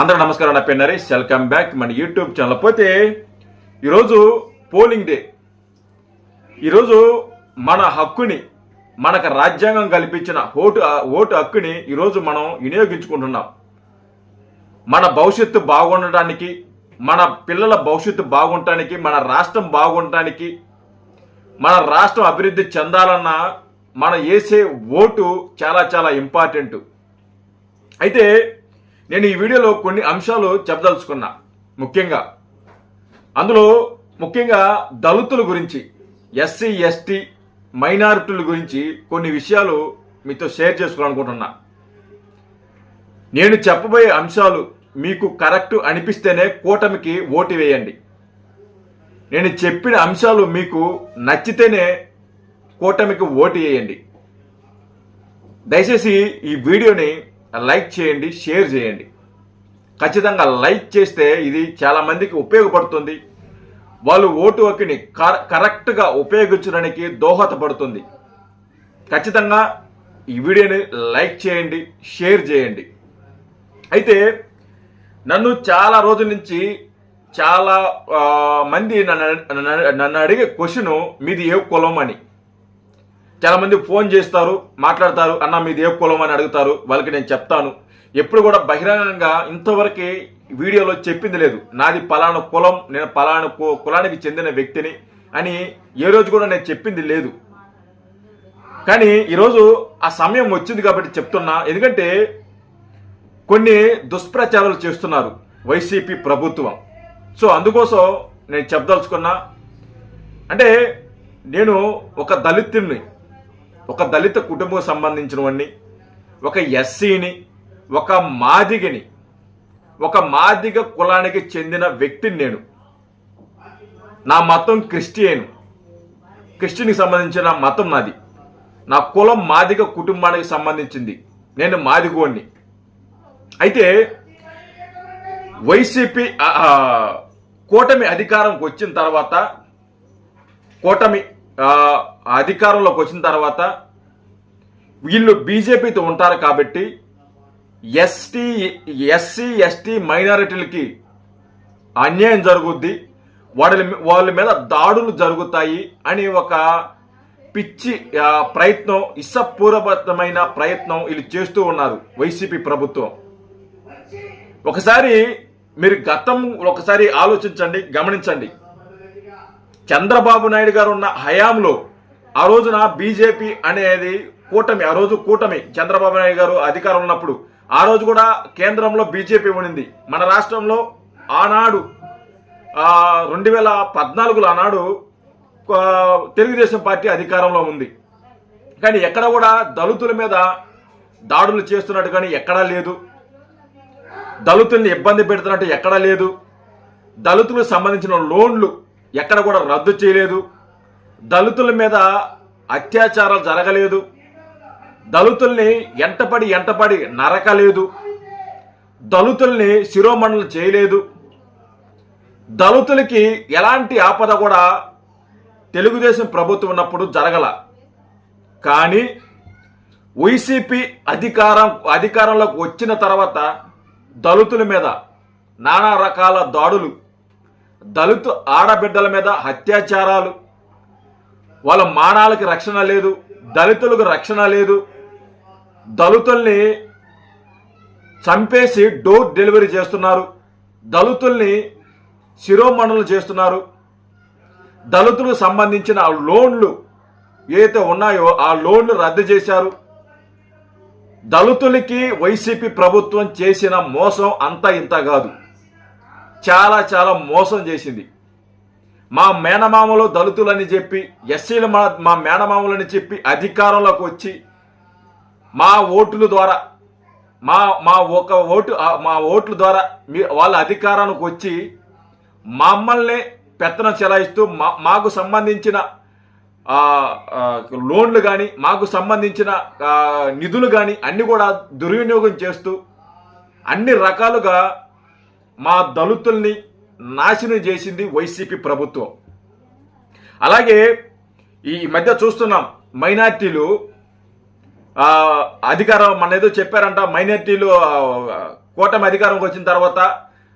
అందరూ నమస్కారం నా పేరు నరేష్. వెల్కమ్ బ్యాక్ మన యూట్యూబ్ ఛానల్ పోతే ఈరోజు పోలింగ్ డే. ఈరోజు మన హక్కుని మనకు రాజ్యాంగం కల్పించిన ఓటు ఓటు హక్కుని ఈరోజు మనం వినియోగించుకుంటున్నాం. మన భవిష్యత్తు బాగుండటానికి మన పిల్లల భవిష్యత్తు బాగుండటానికి మన రాష్ట్రం బాగుండటానికి మన రాష్ట్రం అభివృద్ధి చెందాలన్న మనం వేసే ఓటు చాలా చాలా ఇంపార్టెంట్ అయితే నేను ఈ వీడియోలో కొన్ని అంశాలు చెప్పదలుచుకున్నా. ముఖ్యంగా అందులో ముఖ్యంగా దళితుల గురించి ఎస్సీ ఎస్టీ మైనారిటీల గురించి కొన్ని విషయాలు మీతో షేర్ చేసుకోవాలనుకుంటున్నా. నేను చెప్పబోయే అంశాలు మీకు కరెక్ట్ అనిపిస్తేనే కూటమికి ఓటు వేయండి. నేను చెప్పిన అంశాలు మీకు నచ్చితేనే కూటమికి ఓటు వేయండి. దయచేసి ఈ వీడియోని లైక్ చేయండి షేర్ చేయండి. ఖచ్చితంగా లైక్ చేస్తే ఇది చాలామందికి ఉపయోగపడుతుంది. వాళ్ళు ఓటు హక్కుని కర- కరెక్ట్గా ఉపయోగించడానికి దోహదపడుతుంది. ఖచ్చితంగా ఈ వీడియోని లైక్ చేయండి షేర్ చేయండి. అయితే నన్ను చాలా రోజుల నుంచి చాలా మంది నన్ను నన్ను- అడిగే క్వశ్చను మీది ఏ కులం అని. చాలా మంది ఫోన్ చేస్తారు మాట్లాడతారు అన్న మీది ఏ కులం? అని అడుగుతారు. వాళ్ళకి నేను చెప్తాను. ఎప్పుడు కూడా బహిరంగంగా ఇంతవరకు వీడియోలో చెప్పింది లేదు. నాది పలానా కులం నేను పలానా కులానికి చెందిన వ్యక్తిని అని ఏ రోజు కూడా నేను చెప్పింది లేదు. కానీ ఈరోజు ఆ సమయం వచ్చింది కాబట్టి చెప్తున్నా. ఎందుకంటే కొన్ని దుష్ప్రచారాలు చేస్తున్నారు వైసీపీ ప్రభుత్వం. సో అందుకోసం నేను చెప్పదలుచుకున్నా. అంటే నేను ఒక దళితుడిని ఒక దళిత కుటుంబం సంబంధించినవన్నీ ఒక ఎస్సీని ఒక మాదిగని ఒక మాదిగ కులానికి చెందిన వ్యక్తిని నేను. నా మతం క్రిస్టియన్. క్రిస్టియన్కి సంబంధించిన మతం నాది. నా కులం మాదిగ కుటుంబానికి సంబంధించింది. నేను మాదిగోడిని అయితే వైసీపీ కూటమి అధికారంకి వచ్చిన తర్వాత కూటమి అధికారంలోకి వచ్చిన తర్వాత వీళ్ళు బీజేపీతో ఉంటారు కాబట్టి ఎస్టీ ఎస్సీ ఎస్టీ మైనారిటీలకి అన్యాయం జరుగుద్ది. వాళ్ళ వాళ్ళ మీద దాడులు జరుగుతాయి అని ఒక పిచ్చి ప్రయత్నం ఇసపూర్వబద్ధమైన ప్రయత్నం వీళ్ళు చేస్తూ ఉన్నారు వైసీపీ ప్రభుత్వం. ఒకసారి మీరు గతం ఒకసారి ఆలోచించండి గమనించండి. చంద్రబాబు నాయుడు గారు ఉన్న హయాంలో ఆ రోజున బీజేపీ అనేది కూటమి ఆ రోజు కూటమి చంద్రబాబు నాయుడు గారు అధికారం ఉన్నప్పుడు ఆ రోజు కూడా కేంద్రంలో బీజేపీ ఉండింది మన రాష్ట్రంలో ఆనాడు రెండు వేల పద్నాలుగులో ఆనాడు తెలుగుదేశం పార్టీ అధికారంలో ఉంది. కానీ ఎక్కడ కూడా దళితుల మీద దాడులు చేస్తున్నట్టు కానీ ఎక్కడా లేదు. దళితుల్ని ఇబ్బంది పెడుతున్నట్టు ఎక్కడా లేదు. దళితులకు సంబంధించిన లోన్లు ఎక్కడ కూడా రద్దు చేయలేదు. దళితుల మీద అత్యాచారాలు జరగలేదు. దళితుల్ని ఎంటపడి ఎంటపడి నరకలేదు. దళితుల్ని శిరోమండలం చేయలేదు. దళితులకి ఎలాంటి ఆపద కూడా తెలుగుదేశం ప్రభుత్వం ఉన్నప్పుడు జరగల. కానీ వైసీపీ అధికారం అధికారంలోకి వచ్చిన తర్వాత దళితుల మీద నానా రకాల దాడులు దళిత ఆడబిడ్డల మీద అత్యాచారాలు. వాళ్ళ మానాలకి రక్షణ లేదు దళితులకు రక్షణ లేదు. దళితుల్ని చంపేసి డోర్ డెలివరీ చేస్తున్నారు. దళితుల్ని శిరోమణులు చేస్తున్నారు. దళితులకు సంబంధించిన లోన్లు ఏదైతే ఉన్నాయో ఆ లోన్లు రద్దు చేశారు. దళితులకి వైసీపీ ప్రభుత్వం చేసిన మోసం అంత ఇంత కాదు. చాలా చాలా మోసం చేసింది. మా మేనమామలు దళితులని చెప్పి ఎస్సీలు మా మా మేనమామలని చెప్పి అధికారంలోకి వచ్చి మా ఓటుల ద్వారా మా మా ఒక ఓటు మా ఓట్ల ద్వారా మీ వాళ్ళ అధికారానికి వచ్చి మమ్మల్ని పెత్తనం చెలాయిస్తూ మా మాకు సంబంధించిన లోన్లు కానీ మాకు సంబంధించిన నిధులు కానీ అన్నీ కూడా దుర్వినియోగం చేస్తూ అన్ని రకాలుగా మా దళితుల్ని నాశనం చేసింది వైసీపీ ప్రభుత్వం. అలాగే ఈ మధ్య చూస్తున్నాం మైనార్టీలు అధికారం మన ఏదో చెప్పారంట మైనార్టీలు కూటమి అధికారంకి వచ్చిన తర్వాత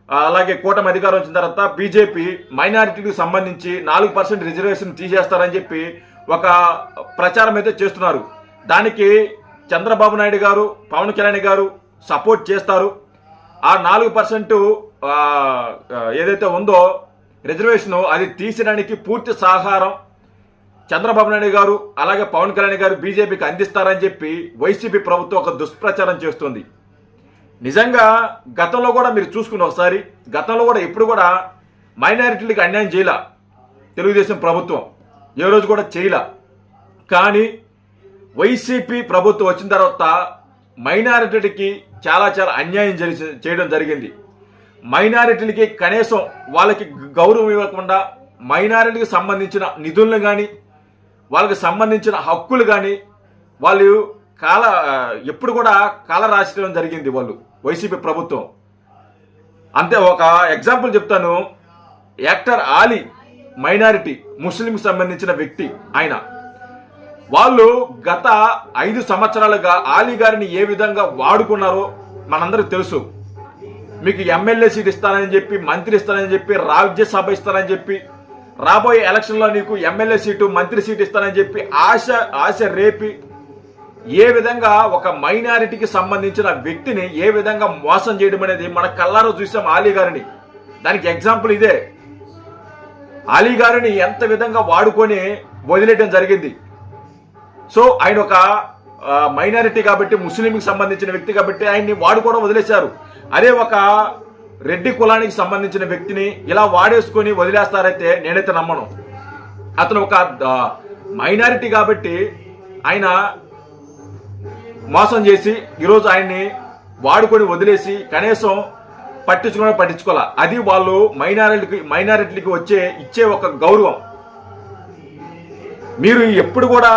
అలాగే కూటమి అధికారం వచ్చిన తర్వాత బీజేపీ మైనారిటీకి సంబంధించి నాలుగు పర్సెంట్ రిజర్వేషన్ తీసేస్తారని చెప్పి ఒక ప్రచారం అయితే చేస్తున్నారు. దానికి చంద్రబాబు నాయుడు గారు పవన్ కళ్యాణ్ గారు సపోర్ట్ చేస్తారు. ఆ నాలుగు పర్సెంట్ ఏదైతే ఉందో రిజర్వేషన్ అది తీసడానికి పూర్తి సహకారం చంద్రబాబు నాయుడు గారు అలాగే పవన్ కళ్యాణ్ గారు బీజేపీకి అందిస్తారని చెప్పి వైసీపీ ప్రభుత్వం ఒక దుష్ప్రచారం చేస్తుంది. నిజంగా గతంలో కూడా మీరు చూసుకున్న ఒకసారి గతంలో కూడా ఇప్పుడు కూడా మైనారిటీలకు అన్యాయం చేయలా తెలుగుదేశం ప్రభుత్వం. ఏ రోజు కూడా చేయలా. కానీ వైసీపీ ప్రభుత్వం వచ్చిన తర్వాత మైనారిటీకి చాలా చాలా అన్యాయం చేయడం జరిగింది. మైనారిటీలకి కనీసం వాళ్ళకి గౌరవం ఇవ్వకుండా మైనారిటీకి సంబంధించిన నిధులను కానీ వాళ్ళకి సంబంధించిన హక్కులు కానీ వాళ్ళు కాల ఎప్పుడు కూడా కాల రాసడం జరిగింది వాళ్ళు వైసీపీ ప్రభుత్వం. అంతే ఒక ఎగ్జాంపుల్ చెప్తాను. యాక్టర్ ఆలీ మైనారిటీ ముస్లింకి సంబంధించిన వ్యక్తి ఆయన. వాళ్ళు గత ఐదు సంవత్సరాలుగా ఆలీ గారిని ఏ విధంగా వాడుకున్నారో మనందరికి తెలుసు. మీకు ఎమ్మెల్యే సీట్ ఇస్తానని చెప్పి మంత్రి ఇస్తానని చెప్పి రాజ్యసభ ఇస్తానని చెప్పి రాబోయే ఎలక్షన్లో నీకు ఎమ్మెల్యే సీటు మంత్రి సీట్ ఇస్తానని చెప్పి ఆశ ఆశ రేపి ఏ విధంగా ఒక మైనారిటీకి సంబంధించిన వ్యక్తిని ఏ విధంగా మోసం చేయడం అనేది మన కల్లారో చూసాం ఆలీ గారిని. దానికి ఎగ్జాంపుల్ ఇదే. ఆలీ గారిని ఎంత విధంగా వాడుకొని వదిలేయడం జరిగింది. సో ఆయన ఒక మైనారిటీ కాబట్టి ముస్లింకి సంబంధించిన వ్యక్తి కాబట్టి ఆయన్ని వాడు కూడా వదిలేశారు. అదే ఒక రెడ్డి కులానికి సంబంధించిన వ్యక్తిని ఇలా వాడేసుకొని వదిలేస్తారైతే నేనైతే నమ్మను. అతను ఒక మైనారిటీ కాబట్టి ఆయన మోసం చేసి ఈరోజు ఆయన్ని వాడుకొని వదిలేసి కనీసం పట్టించుకుని పట్టించుకోవాలి అది వాళ్ళు మైనారిటీకి మైనారిటీకి వచ్చే ఇచ్చే ఒక గౌరవం. మీరు ఎప్పుడు కూడా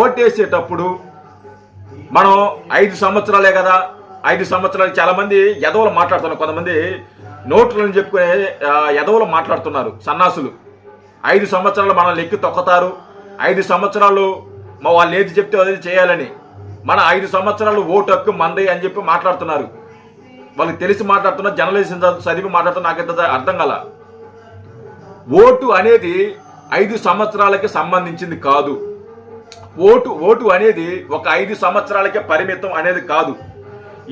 ఓటేసేటప్పుడు మనం ఐదు సంవత్సరాలే కదా ఐదు సంవత్సరాలు చాలామంది ఎదవలు మాట్లాడుతున్నారు కొంతమంది నోట్లను చెప్పుకునే ఎదవలు మాట్లాడుతున్నారు సన్నాసులు. ఐదు సంవత్సరాలు మనల్ని ఎక్కి తొక్కుతారు. ఐదు సంవత్సరాలు మా వాళ్ళు ఏది చెప్తే అది చేయాలని. మన ఐదు సంవత్సరాలు ఓటు హక్కు మంది అని చెప్పి మాట్లాడుతున్నారు. వాళ్ళకి తెలిసి మాట్లాడుతున్న జర్నలిజం చదువు- చదివి మాట్లాడుతున్నా నాకైతే అర్థం కల. ఓటు అనేది ఐదు సంవత్సరాలకి సంబంధించింది కాదు. ఓటు ఓటు అనేది ఒక ఐదు సంవత్సరాలకే పరిమితం అనేది కాదు.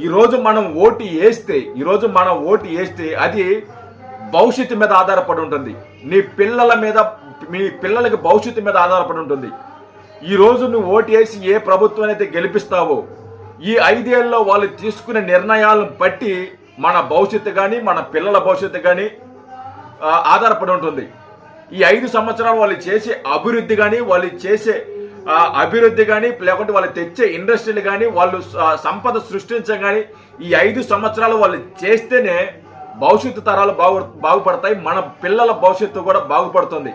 ఈరోజు మనం ఓటు వేస్తే ఈరోజు మనం ఓటు వేస్తే అది భవిష్యత్తు మీద ఆధారపడి ఉంటుంది. నీ పిల్లల మీద మీ పిల్లలకి భవిష్యత్తు మీద ఆధారపడి ఉంటుంది. ఈ నువ్వు ఓటు వేసి ఏ ప్రభుత్వం అయితే గెలిపిస్తావో ఈ ఐదేళ్ళలో వాళ్ళు తీసుకునే నిర్ణయాలను బట్టి మన భవిష్యత్తు కానీ మన పిల్లల భవిష్యత్తు కానీ ఆధారపడి ఉంటుంది. ఈ ఐదు సంవత్సరాలు వాళ్ళు చేసే అభివృద్ధి కానీ వాళ్ళు చేసే అభివృద్ధి కానీ లేకుంటే వాళ్ళు తెచ్చే ఇండస్ట్రీలు కానీ వాళ్ళు సంపద సృష్టించడం కానీ ఈ ఐదు సంవత్సరాలు వాళ్ళు చేస్తేనే భవిష్యత్తు తరాలు బాగు బాగుపడతాయి మన పిల్లల భవిష్యత్తు కూడా బాగుపడుతుంది.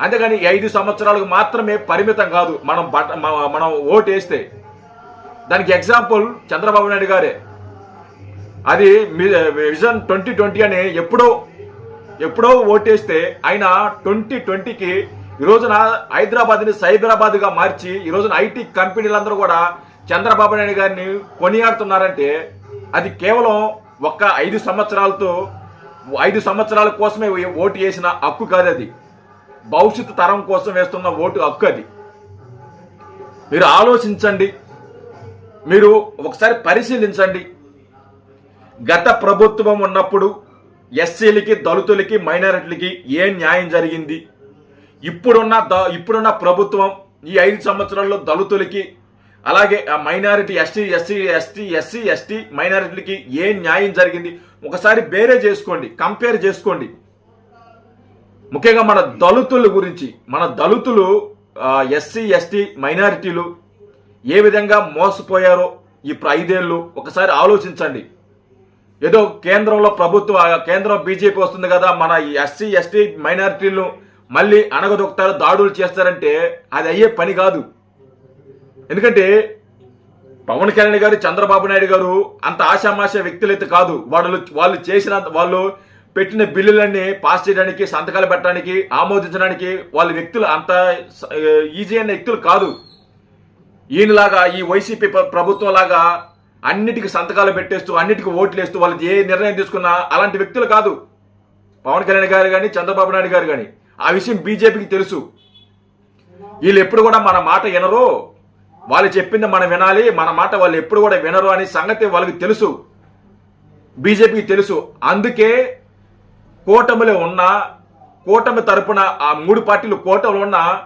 అంతేగాని ఈ ఐదు సంవత్సరాలకు మాత్రమే పరిమితం కాదు మనం బట మనం ఓటు వేస్తే. దానికి ఎగ్జాంపుల్ చంద్రబాబు నాయుడు గారే. అది మీ- విజన్ ట్వంటీ ట్వంటీ అని ఎప్పుడో ఎప్పుడో ఓటేస్తే ఆయన ట్వంటీ ట్వంటీకి ఈ రోజున హైదరాబాద్ని సైబరాబాద్గా మార్చి ఈ రోజున ఐటీ కంపెనీలందరూ కూడా చంద్రబాబు నాయుడు గారిని కొనియాడుతున్నారంటే అది కేవలం ఒక్క ఐదు సంవత్సరాలతో ఐదు సంవత్సరాల కోసమే ఓటు వేసిన హక్కు కాదు అది. భవిష్యత్తు తరం కోసం వేస్తున్న ఓటు హక్కు అది. మీరు ఆలోచించండి. మీరు ఒకసారి పరిశీలించండి. గత ప్రభుత్వం ఉన్నప్పుడు ఎస్సీలకి దళితులకి మైనారిటీలకి ఏ న్యాయం జరిగింది? ఇప్పుడున్న ద- ఇప్పుడున్న ప్రభుత్వం ఈ ఐదు సంవత్సరాల్లో దళితులకి అలాగే minority ST SC ST SC ST మైనారిటీలకి ఏ న్యాయం జరిగింది? ఒకసారి బేరే చేసుకోండి కంపేర్ చేసుకోండి. ముఖ్యంగా మన దళితుల గురించి మన దళితులు ఎస్సీ ఎస్టీ మైనారిటీలు ఏ విధంగా మోసపోయారో ఇప్పుడు ఐదేళ్ళు ఒకసారి ఆలోచించండి. ఏదో కేంద్రంలో ప్రభుత్వ కేంద్రం బీజేపీ వస్తుంది కదా మన ఎస్సీ ఎస్టీ మైనారిటీలు మళ్ళీ అణగదొక్తారు దాడులు చేస్తారంటే అది అయ్యే పని కాదు. ఎందుకంటే పవన్ కళ్యాణ్ గారు చంద్రబాబు నాయుడు గారు అంత ఆశామాష వ్యక్తులైతే కాదు. వాళ్ళు వాళ్ళు చేసిన వాళ్ళు పెట్టిన బిల్లులన్నీ పాస్ చేయడానికి సంతకాలు పెట్టడానికి ఆమోదించడానికి వాళ్ళ వ్యక్తులు అంత ఈజీ అయిన వ్యక్తులు కాదు. ఈయనలాగా ఈ వైసీపీ ప్రభుత్వం లాగా అన్నిటికీ సంతకాలు పెట్టేస్తూ అన్నిటికీ ఓట్లు వేస్తూ వాళ్ళు ఏ నిర్ణయం తీసుకున్నా అలాంటి వ్యక్తులు కాదు. పవన్ కళ్యాణ్ గారు కానీ చంద్రబాబు నాయుడు గారు కానీ ఆ విషయం బీజేపీకి తెలుసు. వీళ్ళు ఎప్పుడు కూడా మన మాట వినరు? వాళ్ళు చెప్పింది మనం వినాలి మన మాట వాళ్ళు ఎప్పుడు కూడా వినరు అనే సంగతి వాళ్ళకి తెలుసు. బీజేపీకి తెలుసు. అందుకే కూటమిలో ఉన్న కూటమి తరపున ఆ మూడు పార్టీలు కూటమిలో ఉన్న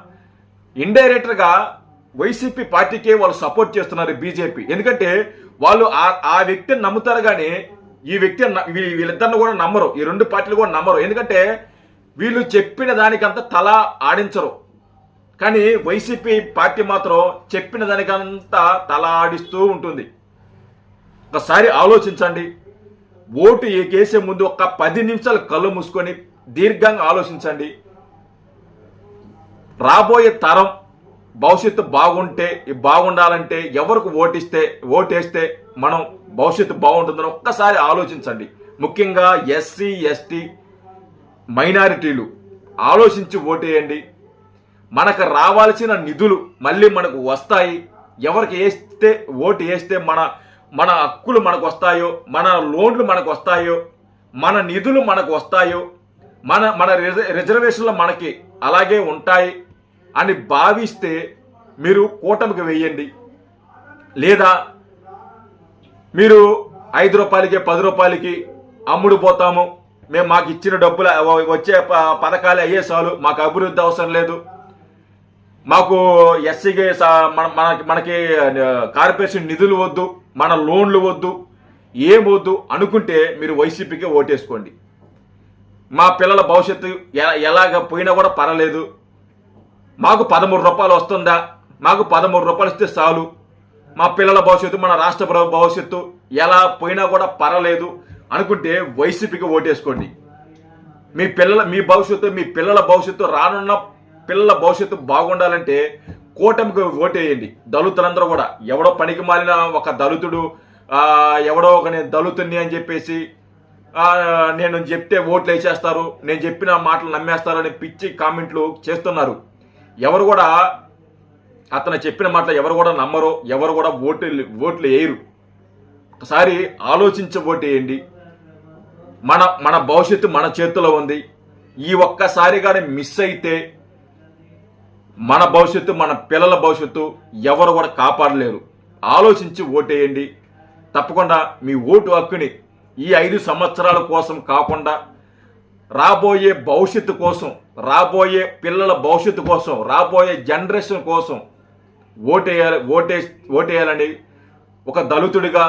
ఇండైరెక్ట్గా వైసీపీ పార్టీకే వాళ్ళు సపోర్ట్ చేస్తున్నారు బీజేపీ. ఎందుకంటే వాళ్ళు ఆ ఆ వ్యక్తిని నమ్ముతారు కానీ ఈ వ్యక్తి వీళ్ళిద్దరిని కూడా నమ్మరు. ఈ రెండు పార్టీలు కూడా నమ్మరు. ఎందుకంటే వీళ్ళు చెప్పిన దానికంత తల ఆడించరు. కానీ వైసీపీ పార్టీ మాత్రం చెప్పిన దానికంతా తల ఆడిస్తూ ఉంటుంది. ఒకసారి ఆలోచించండి. ఓటు కేసే ముందు ఒక పది నిమిషాలు కళ్ళు మూసుకొని దీర్ఘంగా ఆలోచించండి. రాబోయే తరం భవిష్యత్తు బాగుంటే బాగుండాలంటే ఎవరికి ఓటిస్తే ఓటేస్తే మనం భవిష్యత్తు బాగుంటుందని ఒక్కసారి ఆలోచించండి. ముఖ్యంగా ఎస్సీ ఎస్టీ మైనారిటీలు ఆలోచించి ఓటేయండి. మనకు రావాల్సిన నిధులు మళ్ళీ మనకు వస్తాయి. ఎవరికి వేస్తే ఓటు వేస్తే మన మన హక్కులు మనకు వస్తాయో మన లోన్లు మనకు వస్తాయో మన నిధులు మనకు వస్తాయో మన మన రిజ- రిజర్వేషన్లు మనకి అలాగే ఉంటాయి అని భావిస్తే మీరు కూటమికి వెయ్యండి లేదా మీరు ఐదు రూపాయలకి పది రూపాయలకి అమ్ముడు పోతాము మేము మాకు ఇచ్చిన డబ్బులు వచ్చే ప- పథకాలు అయ్యే చాలు. మాకు అభివృద్ధి అవసరం లేదు. మాకు ఎస్సీకి మనకి మనకి కార్పొరేషన్ నిధులు వద్దు మన లోన్లు వద్దు ఏం వద్దు అనుకుంటే మీరు వైసీపీకి ఓటేసుకోండి. మా పిల్లల భవిష్యత్తు ఎలాగ పోయినా కూడా పర్వాలేదు. మాకు పదమూడు రూపాయలు వస్తుందా? మాకు పదమూడు రూపాయలు ఇస్తే చాలు. మా పిల్లల భవిష్యత్తు మన రాష్ట్ర భవిష్యత్తు ఎలా పోయినా కూడా పర్వాలేదు. అనుకుంటే వైసీపీకి ఓటేసుకోండి. మీ పిల్లల మీ భవిష్యత్తు మీ పిల్లల భవిష్యత్తు రానున్న పిల్లల భవిష్యత్తు బాగుండాలంటే కూటమికి ఓటేయండి. దళితులందరూ కూడా. ఎవడో పనికి మాలిన ఒక దళితుడు ఎవడో ఒక నేను దళితుని అని చెప్పేసి నేను చెప్తే ఓట్లు వేసేస్తారు నేను చెప్పిన మాటలు నమ్మేస్తారని పిచ్చి కామెంట్లు చేస్తున్నారు. ఎవరు కూడా అతను చెప్పిన మాటలు ఎవరు కూడా నమ్మరు ఎవరు కూడా ఓట్లు ఓట్లు వేయరు. ఒకసారి ఆలోచించి ఓటు వేయండి. మన మన భవిష్యత్తు మన చేతిలో ఉంది. ఈ ఒక్కసారి కానీ మిస్ అయితే మన భవిష్యత్తు మన పిల్లల భవిష్యత్తు ఎవరు కూడా కాపాడలేరు. ఆలోచించి ఓటేయండి. తప్పకుండా మీ ఓటు హక్కుని ఈ ఐదు సంవత్సరాల కోసం కాకుండా రాబోయే భవిష్యత్తు కోసం రాబోయే పిల్లల భవిష్యత్తు కోసం రాబోయే జనరేషన్ కోసం ఓటేయాలి ఓటే ఓటేయాలని ఒక దళితుడిగా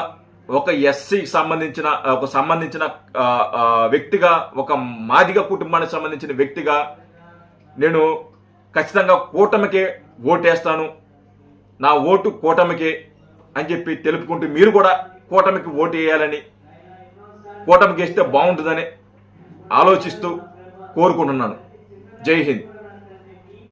ఒక ఎస్సీకి సంబంధించిన ఒక సంబంధించిన వ్యక్తిగా ఒక మాదిగ కుటుంబానికి సంబంధించిన వ్యక్తిగా నేను ఖచ్చితంగా కూటమికే ఓటేస్తాను. నా ఓటు కూటమికే అని చెప్పి తెలుపుకుంటూ మీరు కూడా కూటమికి ఓటు వేయాలని కూటమికి వేస్తే బాగుంటుందని ఆలోచిస్తూ కోరుకుంటున్నాను. జై హింద్.